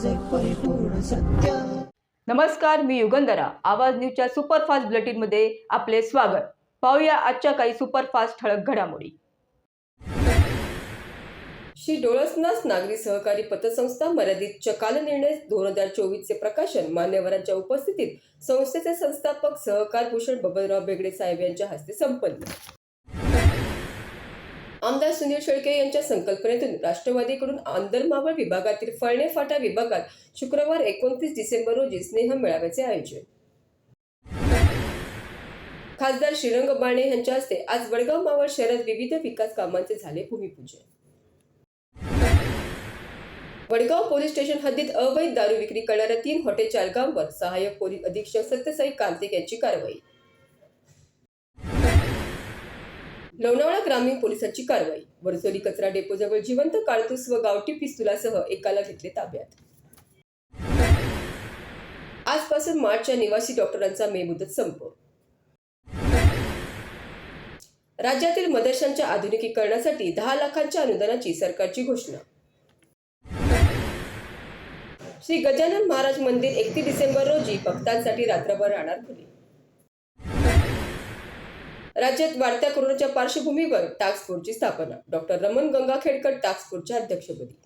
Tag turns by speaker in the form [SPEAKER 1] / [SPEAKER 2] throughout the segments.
[SPEAKER 1] माझे परिपूर्ण सत्य.
[SPEAKER 2] नमस्कार मी युगंधरा. आवाज न्यूजच्या सुपरफास्ट बुलेटिनमध्ये आपले स्वागत. पाहूया आजच्या काही सुपरफास्ट ठळक घडामोडी.
[SPEAKER 3] श्री डोळसनास नागरी सहकारी पतसंस्था मर्यादितच्या कालनिर्णय दोन हजार चोवीसचे प्रकाशन. मान्यवरांच्या उपस्थितीत संस्थेचे संस्थापक सहकार भूषण बबनराव बेगडे साहेब यांच्या हस्ते संपन्न. आमदार सुनील शेळके यांच्या संकल्पनेतून राष्ट्रवादीकडून आंदरमावळ विभागातील फळणे फाटा विभागात शुक्रवार एकोणतीस डिसेंबर रोजी स्नेह मेळाव्याचे आयोजन. खासदार श्रीरंग बाणे यांच्या हस्ते आज वडगाव मावळ शहरात विविध विकास कामांचे झाले भूमिपूजन. वडगाव पोलीस स्टेशन हद्दीत अवैध दारू विक्री करणाऱ्या तीन हॉटेल चालकांवर सहाय्यक पोलीस अधीक्षक सत्यसाई कांतिक यांची कारवाई. लोणावळा ग्रामीण पोलिसांची कारवाई. वरसोली कचरा डेपोजवळ जिवंत काळतूस व गावठी पिस्तुलासह एकाला घेतले ताब्यात. आजपासून मार्चच्या निवासी डॉक्टरांचा मे मुदत संप. राज्यातील मदरशांच्या आधुनिकीकरणासाठी दहा लाखांच्या अनुदानाची सरकारची घोषणा. श्री गजानन महाराज मंदिर एकतीस डिसेंबर रोजी भक्तांसाठी रात्रभर राहणार खुले राज्यात वाढत्या कोरोनाच्या पार्श्वभूमीवर टास्क फोर्सची स्थापना. डॉक्टर रमन गंगाखेडकर टास्क फोर्सच्या अध्यक्षपदी.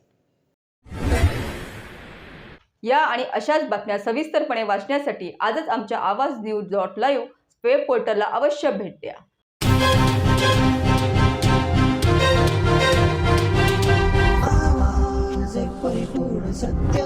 [SPEAKER 2] या आणि अशाच बातम्या सविस्तरपणे वाचण्यासाठी आजच आमच्या आवाज न्यूज डॉट लाईव्ह वेब पोर्टलला अवश्य भेट द्या. सत्य.